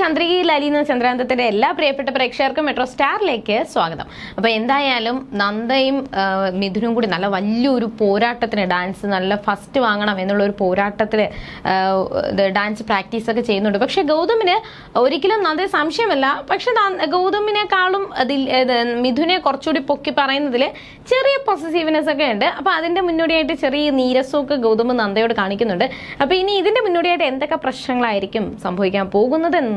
ചന്ദ്രികയിൽ അലിയുന്ന ചന്ദ്രാന്തത്തിന്റെ എല്ലാ പ്രിയപ്പെട്ട പ്രേക്ഷകർക്കും മെട്രോ സ്റ്റാറിലേക്ക് സ്വാഗതം. അപ്പോൾ എന്തായാലും നന്ദയും മിഥുനും കൂടി നല്ല വലിയൊരു പോരാട്ടത്തിന് ഡാൻസ് നല്ല ഫസ്റ്റ് വാങ്ങണം എന്നുള്ള ഒരു പോരാട്ടത്തിന് ഇത് ഡാൻസ് പ്രാക്ടീസ് ഒക്കെ ചെയ്യുന്നുണ്ട്. പക്ഷെ ഗൗതമിന് ഒരിക്കലും നന്ദ സംശയമല്ല. പക്ഷെ ഗൗതമിനേക്കാളും അതിൽ മിഥുനെ കുറച്ചുകൂടി പൊക്കി പറയുന്നതിൽ ചെറിയ പൊസസീവ്നെസ് ഒക്കെ ഉണ്ട്. അപ്പോൾ അതിന്റെ മുന്നോടിയായിട്ട് ചെറിയ നീരസമൊക്കെ ഗൗതം നന്ദയോട് കാണിക്കുന്നുണ്ട്. അപ്പോൾ ഇനി ഇതിന്റെ മുന്നോടിയായിട്ട് എന്തൊക്കെ പ്രശ്നങ്ങളായിരിക്കും സംഭവിക്കാൻ പോകുന്നത് എന്ന്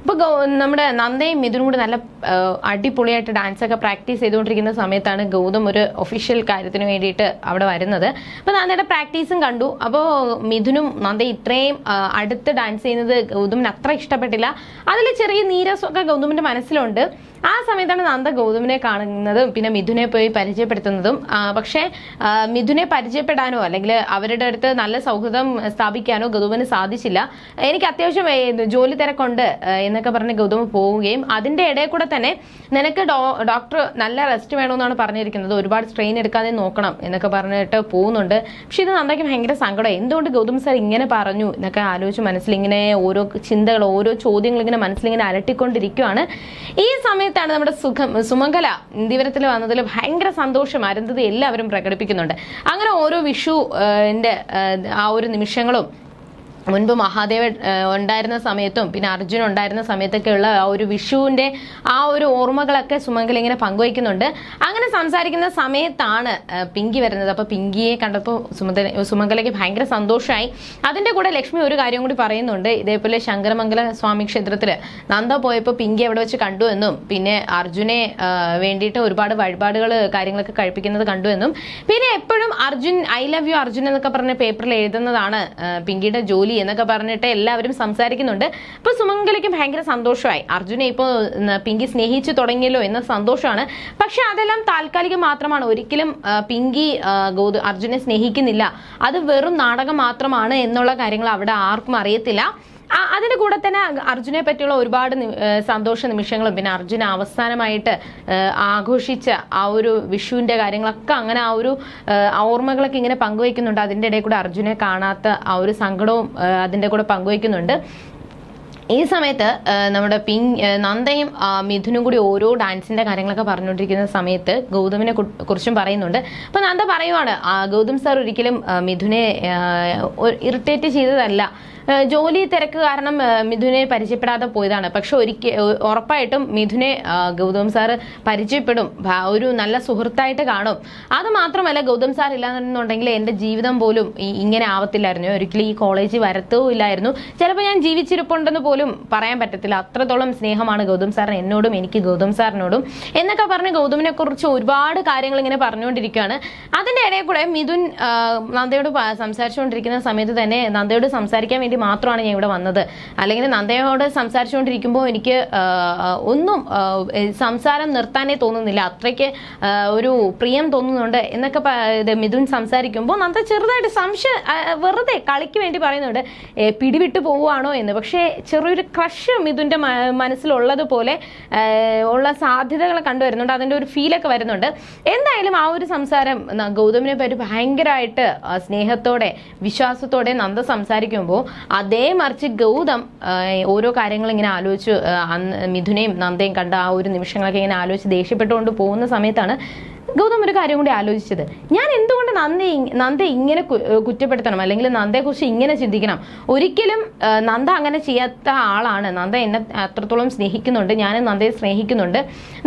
ഇപ്പോൾ നമ്മുടെ നന്ദയും മിഥുനും കൂടി നല്ല അടിപൊളിയായിട്ട് ഡാൻസ് ഒക്കെ പ്രാക്ടീസ് ചെയ്തുകൊണ്ടിരിക്കുന്ന സമയത്താണ് ഗൗതം ഒരു ഒഫീഷ്യൽ കാര്യത്തിന് വേണ്ടിയിട്ട് അവിടെ വരുന്നത്. അപ്പോൾ നന്ദയുടെ പ്രാക്ടീസും കണ്ടു. അപ്പോൾ മിഥുനും നന്ദ ഇത്രയും അടുത്ത് ഡാൻസ് ചെയ്യുന്നത് ഗൗതമിന് അത്ര ഇഷ്ടപ്പെട്ടില്ല. അതിൽ ചെറിയ നീരസമൊക്കെ ഗൗതമിന്റെ മനസ്സിലുണ്ട്. ആ സമയത്താണ് നന്ദ ഗൗതമിനെ കാണുന്നതും പിന്നെ മിഥുനെ പോയി പരിചയപ്പെടുത്തുന്നതും. പക്ഷേ മിഥുനെ പരിചയപ്പെടാനോ അല്ലെങ്കിൽ അവരുടെ അടുത്ത് നല്ല സൗഹൃദം സ്ഥാപിക്കാനോ ഗൗതമിന് സാധിച്ചില്ല. എനിക്ക് അത്യാവശ്യം ജോലി തിരക്കുണ്ട് എന്നൊക്കെ പറഞ്ഞ് ഗൗതമ പോവുകയും അതിന്റെ ഇടയിൽ കൂടെ തന്നെ നിനക്ക് ഡോക്ടർ നല്ല റെസ്റ്റ് വേണമെന്നാണ് പറഞ്ഞിരിക്കുന്നത്. ഒരുപാട് സ്ട്രെയിൻ എടുക്കാതെ നോക്കണം എന്നൊക്കെ പറഞ്ഞിട്ട് പോകുന്നുണ്ട്. പക്ഷെ ഇത് നന്ദയ്ക്ക് ഭയങ്കര സങ്കടം എന്തുകൊണ്ട് ഗൗതം സാർ ഇങ്ങനെ പറഞ്ഞു എന്നൊക്കെ ആലോചിച്ച് മനസ്സിലിങ്ങനെ ഓരോ ചിന്തകൾ ഓരോ ചോദ്യങ്ങൾ ഇങ്ങനെ മനസ്സിലിങ്ങനെ അലട്ടിക്കൊണ്ടിരിക്കുകയാണ് ഈ സമയത്താണ് നമ്മുടെ സുഖം സുമംഗല ഇന്ദിവരത്തിൽ വന്നതിൽ ഭയങ്കര സന്തോഷം അരുന്ധതി എല്ലാവരും പ്രകടിപ്പിക്കുന്നുണ്ട്. അങ്ങനെ ഓരോ വിഷു എന്റെ ആ ഒരു നിമിഷങ്ങളും മുൻപ് മഹാദേവ ഉണ്ടായിരുന്ന സമയത്തും പിന്നെ അർജുൻ ഉണ്ടായിരുന്ന സമയത്തൊക്കെയുള്ള ആ ഒരു വിഷുവിന്റെ ആ ഒരു ഓർമ്മകളൊക്കെ സുമംഗലി ഇങ്ങനെ പങ്കുവയ്ക്കുന്നുണ്ട്. അങ്ങനെ സംസാരിക്കുന്ന സമയത്താണ് പിങ്കി വരുന്നത്. അപ്പോൾ പിങ്കിയെ കണ്ടപ്പോൾ സുമന്ത സുമംഗലയ്ക്ക് ഭയങ്കര സന്തോഷമായി അതിന്റെ കൂടെ ലക്ഷ്മി ഒരു കാര്യം കൂടി പറയുന്നുണ്ട്. ഇതേപോലെ ശങ്കരമംഗല സ്വാമി ക്ഷേത്രത്തിൽ നന്ദ പോയപ്പോൾ പിങ്കി അവിടെ വെച്ച് കണ്ടു എന്നും പിന്നെ അർജുനെ വേണ്ടിയിട്ട് ഒരുപാട് വഴിപാടുകൾ കാര്യങ്ങളൊക്കെ കഴിപ്പിക്കുന്നത് കണ്ടു എന്നും. പിന്നെ എപ്പോഴും Arjun I love you Arjun എന്നൊക്കെ പറഞ്ഞ പേപ്പറിൽ എഴുതുന്നതാണ് പിങ്കിയുടെ ജോലി എന്നൊക്കെ പറഞ്ഞിട്ട് എല്ലാവരും സംസാരിക്കുന്നുണ്ട്. അപ്പൊ സുമംഗലയ്ക്കും ഭയങ്കര സന്തോഷമായി. അർജുനെ ഇപ്പോൾ പിങ്കി സ്നേഹിച്ചു തുടങ്ങിയല്ലോ എന്ന സന്തോഷമാണ്. പക്ഷെ അതെല്ലാം താൽക്കാലികം മാത്രമാണ്. ഒരിക്കലും പിങ്കി ഗോതു അർജുനെ സ്നേഹിക്കുന്നില്ല. അത് വെറും നാടകം മാത്രമാണ് എന്നുള്ള കാര്യങ്ങൾ അവിടെ ആർക്കും അറിയത്തില്ല. അതിന്റെ കൂടെ തന്നെ അർജുനെ പറ്റിയുള്ള ഒരുപാട് സന്തോഷ നിമിഷങ്ങളും. പിന്നെ അർജുന അവസാനമായിട്ട് ആഘോഷിച്ച ആ ഒരു വിഷുവിന്റെ കാര്യങ്ങളൊക്കെ അങ്ങനെ ആ ഒരു ഓർമ്മകളൊക്കെ ഇങ്ങനെ പങ്കുവയ്ക്കുന്നുണ്ട്. അതിന്റെ ഇടയിൽ കൂടെ അർജുനെ കാണാത്ത ആ ഒരു സങ്കടവും അതിന്റെ കൂടെ പങ്കുവയ്ക്കുന്നുണ്ട്. ഈ സമയത്ത് നമ്മുടെ പിങ് നന്ദയും മിഥുനും കൂടി ഓരോ ഡാൻസിന്റെ കാര്യങ്ങളൊക്കെ പറഞ്ഞുകൊണ്ടിരിക്കുന്ന സമയത്ത് ഗൗതമിനെ കുറിച്ചും പറയുന്നുണ്ട്. അപ്പൊ നന്ദ പറയുവാണ് ഗൗതം സാർ ഒരിക്കലും മിഥുനെ ഇറിറ്റേറ്റ് ചെയ്തതല്ല. ജോലി തിരക്ക് കാരണം മിഥുനെ പരിചയപ്പെടാതെ പോയതാണ്. പക്ഷെ ഒരിക്കൽ ഉറപ്പായിട്ടും മിഥുനെ ഗൗതം സാർ പരിചയപ്പെടും. ഒരു നല്ല സുഹൃത്തായിട്ട് കാണും. അത് മാത്രമല്ല ഗൗതം സാർ ഇല്ലാന്നുണ്ടെങ്കിൽ എന്റെ ജീവിതം പോലും ഇങ്ങനെ ആവത്തില്ലായിരുന്നു. ഒരിക്കലും ഈ കോളേജിൽ വരത്തോ ഇല്ലായിരുന്നു. ചിലപ്പോൾ ഞാൻ ജീവിച്ചിരിപ്പുണ്ടെന്ന് പോലും പറയാൻ പറ്റത്തില്ല. അത്രത്തോളം സ്നേഹമാണ് ഗൗതം സാറിന് എന്നോടും എനിക്ക് ഗൗതം സാറിനോടും. എന്നൊക്കെ പറഞ്ഞ് ഗൗതമിനെ കുറിച്ച് ഒരുപാട് കാര്യങ്ങൾ ഇങ്ങനെ പറഞ്ഞുകൊണ്ടിരിക്കുകയാണ്. അതിന്റെ ഇടയിൽ കൂടെ മിഥുൻ നന്ദയോട് സംസാരിച്ചുകൊണ്ടിരിക്കുന്ന സമയത്ത് തന്നെ നന്ദയോട് സംസാരിക്കാൻ വേണ്ടി മാത്രമാണ് ഞാൻ ഇവിടെ വന്നത്. അല്ലെങ്കിൽ നന്ദയോട് സംസാരിച്ചുകൊണ്ടിരിക്കുമ്പോൾ എനിക്ക് ഒന്നും സംസാരം നിർത്താനേ തോന്നുന്നില്ല. അത്രയ്ക്ക് ഒരു പ്രിയം തോന്നുന്നുണ്ട് എന്നൊക്കെ മിഥുൻ സംസാരിക്കുമ്പോൾ നന്ദ ചെറുതായിട്ട് സംശയം വെറുതെ കളിക്ക് വേണ്ടി പറയുന്നുണ്ട്. പിടിവിട്ട് പോവുകയാണോ എന്ന്. പക്ഷേ ചെറിയൊരു ക്രഷ് മിഥുന്റെ മനസ്സിലുള്ളതുപോലെ ഉള്ള സാധ്യതകൾ കണ്ടുവരുന്നുണ്ട് അതിന്റെ ഒരു ഫീലൊക്കെ വരുന്നുണ്ട്. എന്തായാലും ആ ഒരു സംസാരം ഗൗതമിനെ പറ്റി ഭയങ്കരമായിട്ട് സ്നേഹത്തോടെ വിശ്വാസത്തോടെ നന്ദ സംസാരിക്കുമ്പോൾ അതേ മറിച്ച് ഗൗതം ഓരോ കാര്യങ്ങൾ ഇങ്ങനെ ആലോചിച്ച് മിഥുനയും നന്ദയും കണ്ട ആ ഒരു നിമിഷങ്ങളൊക്കെ ഇങ്ങനെ ആലോചിച്ച് ദേഷ്യപ്പെട്ടുകൊണ്ട് പോകുന്ന സമയത്താണ് ഗൗതം ഒരു കാര്യം കൂടി ആലോചിച്ചത്. ഞാൻ എന്തുകൊണ്ട് നന്ദി നന്ദ ഇങ്ങനെ കുറ്റപ്പെടുത്തണം? അല്ലെങ്കിൽ നന്ദയെക്കുറിച്ച് ഇങ്ങനെ ചിന്തിക്കണം? ഒരിക്കലും നന്ദ അങ്ങനെ ചെയ്യാത്ത ആളാണ്. നന്ദ എന്നെ അത്രത്തോളം സ്നേഹിക്കുന്നുണ്ട്. ഞാൻ നന്ദയെ സ്നേഹിക്കുന്നുണ്ട്.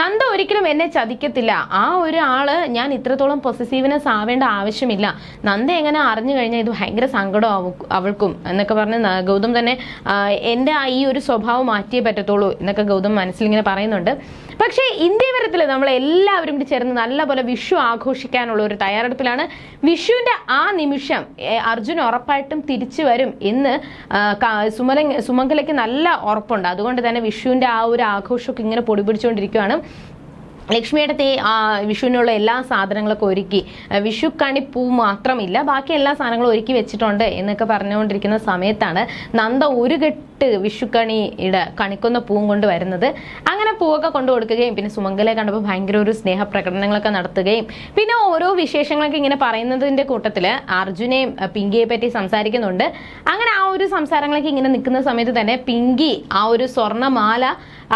നന്ദ ഒരിക്കലും എന്നെ ചതിക്കത്തില്ല. ആ ഒരു ആൾ ഞാൻ ഇത്രത്തോളം പൊസസീവ്നെസ് ആവേണ്ട ആവശ്യമില്ല. നന്ദ എങ്ങനെ അറിഞ്ഞു കഴിഞ്ഞാൽ ഇത് ഭയങ്കര സങ്കടം അവൾക്കും എന്നൊക്കെ പറഞ്ഞ് ഗൗതം തന്നെ എന്റെ ആ ഈ ഒരു സ്വഭാവം മാറ്റിയേ പറ്റത്തുള്ളൂ എന്നൊക്കെ ഗൗതം മനസ്സിലിങ്ങനെ പറയുന്നുണ്ട്. പക്ഷേ ഇന്ത്യവരത്തിൽ നമ്മൾ എല്ലാവരും കൂടി ചേർന്ന് നല്ലപോലെ വിഷു ആഘോഷിക്കാനുള്ള ഒരു തയ്യാറെടുപ്പിലാണ്. വിഷുവിന്റെ ആ നിമിഷം അർജുൻ ഉറപ്പായിട്ടും തിരിച്ചു വരും എന്ന് സുമല സുമംഗലയ്ക്ക് നല്ല ഉറപ്പുണ്ട്. അതുകൊണ്ട് തന്നെ വിഷുവിന്റെ ആ ഒരു ആഘോഷമൊക്കെ ഇങ്ങനെ പൊടിപിടിച്ചുകൊണ്ടിരിക്കുകയാണ്. ലക്ഷ്മിയുടെ വിഷുവിനുള്ള എല്ലാ സാധനങ്ങളൊക്കെ ഒരുക്കി വിഷു വിഷുക്കണി പൂ മാത്രമില്ല ബാക്കി എല്ലാ സാധനങ്ങളും ഒരുക്കി വെച്ചിട്ടുണ്ട് എന്നൊക്കെ പറഞ്ഞുകൊണ്ടിരിക്കുന്ന സമയത്താണ് നന്ദ ഒരു വിഷുക്കണിയുടെ കണിക്കുന്ന പൂവും കൊണ്ട് വരുന്നത്. അങ്ങനെ പൂവൊക്കെ കൊണ്ടു കൊടുക്കുകയും പിന്നെ സുമംഗലെ കണ്ടപ്പോൾ ഭയങ്കര ഒരു സ്നേഹ പ്രകടനങ്ങളൊക്കെ നടത്തുകയും പിന്നെ ഓരോ വിശേഷങ്ങളൊക്കെ ഇങ്ങനെ പറയുന്നതിന്റെ കൂട്ടത്തിൽ അർജുനെയും പിങ്കിയെ പറ്റി സംസാരിക്കുന്നുണ്ട്. അങ്ങനെ ആ ഒരു സംസാരങ്ങളൊക്കെ ഇങ്ങനെ നിൽക്കുന്ന സമയത്ത് തന്നെ പിങ്കി ആ ഒരു സ്വർണമാല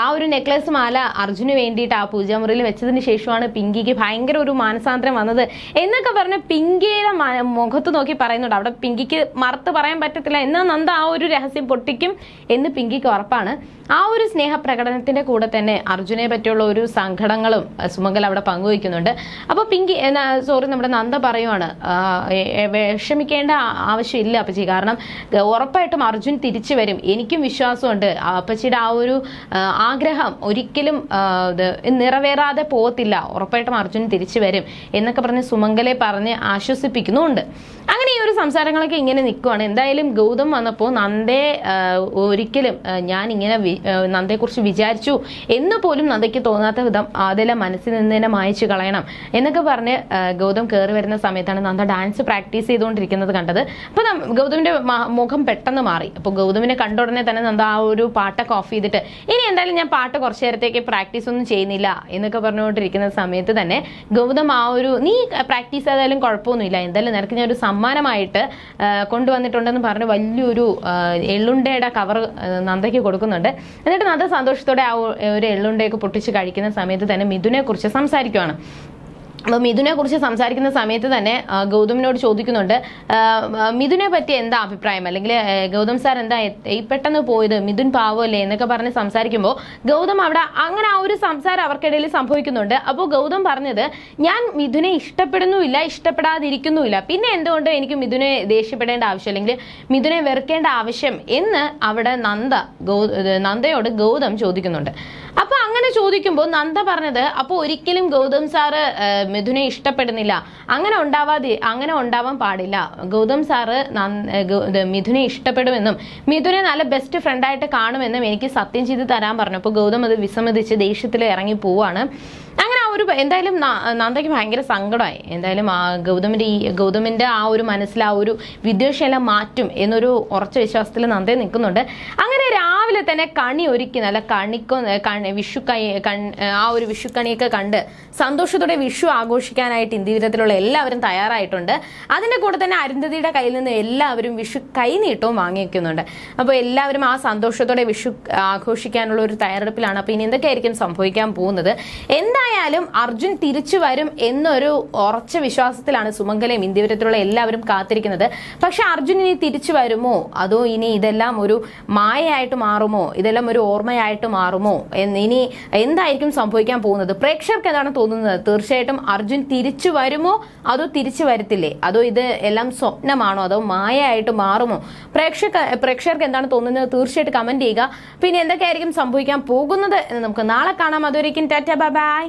ആ ഒരു നെക്ലസ് മാല അർജുന് വേണ്ടിയിട്ട് ആ പൂജാമുറിയിൽ വെച്ചതിന് ശേഷമാണ് പിങ്കിക്ക് ഭയങ്കര ഒരു മാനസാന്തരം വന്നത് എന്നൊക്കെ പറഞ്ഞ് പിങ്കിയുടെ മുഖത്ത് നോക്കി പറയുന്നുണ്ട്. അവിടെ പിങ്കിക്ക് മറുത്ത് പറയാൻ പറ്റത്തില്ല. എന്നാൽ നന്ദ ആ ഒരു രഹസ്യം പൊട്ടിക്കും എന്ന് പിങ്കിക്ക് ഉറപ്പാണ്. ആ ഒരു സ്നേഹപ്രകടനത്തിന്റെ കൂടെ തന്നെ അർജുനെ പറ്റിയുള്ള ഒരു സങ്കടങ്ങളും സുമംഗൽ അവിടെ പങ്കുവയ്ക്കുന്നുണ്ട്. അപ്പോൾ പിങ്കി സോറി നമ്മുടെ നന്ദ പറയുവാണ് വിഷമിക്കേണ്ട ആവശ്യമില്ല അപ്പച്ചി. കാരണം ഉറപ്പായിട്ടും അർജുൻ തിരിച്ചു വരും. എനിക്കും വിശ്വാസമുണ്ട്. അപ്പച്ചിയുടെ ആ ഒരു ആഗ്രഹം ഒരിക്കലും നിറവേറാതെ പോകത്തില്ല. ഉറപ്പായിട്ടും അർജുൻ തിരിച്ചു വരും എന്നൊക്കെ പറഞ്ഞ് സുമംഗലെ പറഞ്ഞ് ആശ്വസിപ്പിക്കുന്നുമുണ്ട്. സംസാരങ്ങളൊക്കെ ഇങ്ങനെ നിൽക്കുവാണ് എന്തായാലും ഗൗതം വന്നപ്പോൾ നന്ദയെ ഒരിക്കലും ഞാൻ ഇങ്ങനെ നന്ദയെക്കുറിച്ച് വിചാരിച്ചു എന്ന് പോലും നന്ദയ്ക്ക് തോന്നാത്ത വിധം അതെല്ലാം മനസ്സിൽ നിന്ന് തന്നെ മായച്ചു കളയണം എന്നൊക്കെ പറഞ്ഞ് ഗൗതം കയറി വരുന്ന സമയത്താണ് നന്ദ ഡാൻസ് പ്രാക്ടീസ് ചെയ്തുകൊണ്ടിരിക്കുന്നത് കണ്ടത്. അപ്പോൾ ഗൗതമിന്റെ മുഖം പെട്ടെന്ന് മാറി. അപ്പോൾ ഗൗതമിനെ കണ്ട ഉടനെ തന്നെ നന്ദ ആ ഒരു പാട്ടൊക്കെ ഓഫ് ചെയ്തിട്ട് ഇനി എന്തായാലും ഞാൻ പാട്ട് കുറച്ച് നേരത്തേക്ക് പ്രാക്ടീസ് ഒന്നും ചെയ്യുന്നില്ല എന്നൊക്കെ പറഞ്ഞുകൊണ്ടിരിക്കുന്ന സമയത്ത് തന്നെ ഗൗതം ആ ഒരു നീ പ്രാക്ടീസ് ചെയ്താലും കുഴപ്പമൊന്നുമില്ല. എന്തായാലും നിനക്ക് ഞാൻ ഒരു സമ്മാനമായിട്ട് ആ, കൊണ്ടുവന്നിട്ടുണ്ടെന്ന് പറഞ്ഞ് വലിയൊരു എള്ളുണ്ടയുടെ കവർ നന്ദയ്ക്ക് കൊടുക്കുന്നുണ്ട്. എന്നിട്ട് നന്ദ സന്തോഷത്തോടെ ആ ഒരു എള്ളുണ്ടയൊക്കെ പൊട്ടിച്ച് കഴിക്കുന്ന സമയത്ത് തന്നെ മിഥുനെ കുറിച്ച് സംസാരിക്കുവാണ്. അപ്പോൾ മിഥുനെ കുറിച്ച് സംസാരിക്കുന്ന സമയത്ത് തന്നെ ഗൗതമിനോട് ചോദിക്കുന്നുണ്ട് മിഥുനെ പറ്റി എന്താ അഭിപ്രായം? അല്ലെങ്കിൽ ഗൗതം സാർ എന്താ ഈ പെട്ടെന്ന് പോയത്? മിഥുൻ പാവമല്ലേ? എന്നൊക്കെ പറഞ്ഞ് സംസാരിക്കുമ്പോൾ ഗൗതം അവിടെ അങ്ങനെ ആ ഒരു സംസാരം അവർക്കിടയിൽ സംഭവിക്കുന്നുണ്ട്. അപ്പോൾ ഗൗതം പറഞ്ഞത് ഞാൻ മിഥുനെ ഇഷ്ടപ്പെടുന്നുമില്ല ഇഷ്ടപ്പെടാതിരിക്കുന്നുമില്ല. പിന്നെ എന്തുകൊണ്ട് എനിക്ക് മിഥുനെ ദേഷ്യപ്പെടേണ്ട ആവശ്യം? അല്ലെങ്കിൽ മിഥുനെ വെറുക്കേണ്ട ആവശ്യം? എന്ന് അവിടെ നന്ദ ഗൗ നന്ദയോട് ഗൗതം ചോദിക്കുന്നുണ്ട്. അപ്പൊ അങ്ങനെ ചോദിക്കുമ്പോൾ നന്ദ പറഞ്ഞത് അപ്പോൾ ഒരിക്കലും ഗൗതം സാറ് മിഥുനെ ഇഷ്ടപ്പെടുന്നില്ല. അങ്ങനെ ഉണ്ടാവാതെ അങ്ങനെ ഉണ്ടാവാൻ പാടില്ല. ഗൗതം സാറ് മിഥുനെ ഇഷ്ടപ്പെടുമെന്നും മിഥുനെ നല്ല ബെസ്റ്റ് ഫ്രണ്ടായിട്ട് കാണുമെന്നും എനിക്ക് സത്യം ചെയ്ത് തരാൻ പറഞ്ഞു. അപ്പോൾ ഗൗതം അത് വിസമ്മതിച്ച് ദേഷ്യത്തിൽ ഇറങ്ങി പോവാണ്. അങ്ങനെ ആ ഒരു എന്തായാലും നന്ദയ്ക്ക് ഭയങ്കര സങ്കടമായി. എന്തായാലും ആ ഗൗതമിന്റെ ഈ ഗൗതമിന്റെ ആ ഒരു മനസ്സിൽ ആ ഒരു വിദ്വേഷമെല്ലാം മാറ്റും എന്നൊരു ഉറച്ച വിശ്വാസത്തിൽ നന്ദ നിൽക്കുന്നുണ്ട്. അങ്ങനെ രാവിലെ തന്നെ കണി ഒരുക്കി നല്ല കണിക്കോ കണി വിഷു കണി ആ ഒരു വിഷുക്കണിയൊക്കെ കണ്ട് സന്തോഷത്തോടെ വിഷു ആഘോഷിക്കാനായിട്ട് ഇന്ത്യവിധത്തിലുള്ള എല്ലാവരും തയ്യാറായിട്ടുണ്ട്. അതിന്റെ കൂടെ തന്നെ അരുന്ധതിയുടെ കയ്യിൽ നിന്ന് എല്ലാവരും വിഷു കൈനീട്ടവും വാങ്ങിക്കുന്നുണ്ട് അപ്പോൾ എല്ലാവരും ആ സന്തോഷത്തോടെ വിഷു ആഘോഷിക്കാനുള്ള ഒരു തയ്യാറെടുപ്പിലാണ്. അപ്പോൾ ഇനി എന്തൊക്കെയായിരിക്കും സംഭവിക്കാൻ പോകുന്നത്? എന്തായാലും അർജുൻ തിരിച്ചു വരും എന്നൊരു ഉറച്ച വിശ്വാസത്തിലാണ് സുമംഗലയും ഇന്ത്യവിധത്തിലുള്ള എല്ലാവരും കാത്തിരിക്കുന്നത്. പക്ഷെ അർജുൻ ഇനി തിരിച്ചു വരുമോ? അതോ ഇനി ഇതെല്ലാം ഒരു മായയായിട്ട് മാറുമോ? ഇതെല്ലാം ഒരു ഓർമ്മയായിട്ട് മാറുമോ? ഇനി എന്തായിരിക്കും സംഭവിക്കാൻ പോകുന്നത്? പ്രേക്ഷകർക്ക് എന്താണ് തോന്നുന്നത്? തീർച്ചയായിട്ടും അർജുൻ തിരിച്ചു വരുമോ? അതോ തിരിച്ചു വരത്തില്ലേ? അതോ ഇത് എല്ലാം സ്വപ്നമാണോ? അതോ മായയായിട്ട് മാറുമോ? പ്രേക്ഷക പ്രേക്ഷകർക്ക് എന്താണ് തോന്നുന്നത്? തീർച്ചയായിട്ടും കമന്റ് ചെയ്യുക. പിന്നെ എന്തൊക്കെയായിരിക്കും സംഭവിക്കാൻ പോകുന്നത് എന്ന് നമുക്ക് നാളെ കാണാം. അതൊരിക്കും ടാറ്റ ബൈ.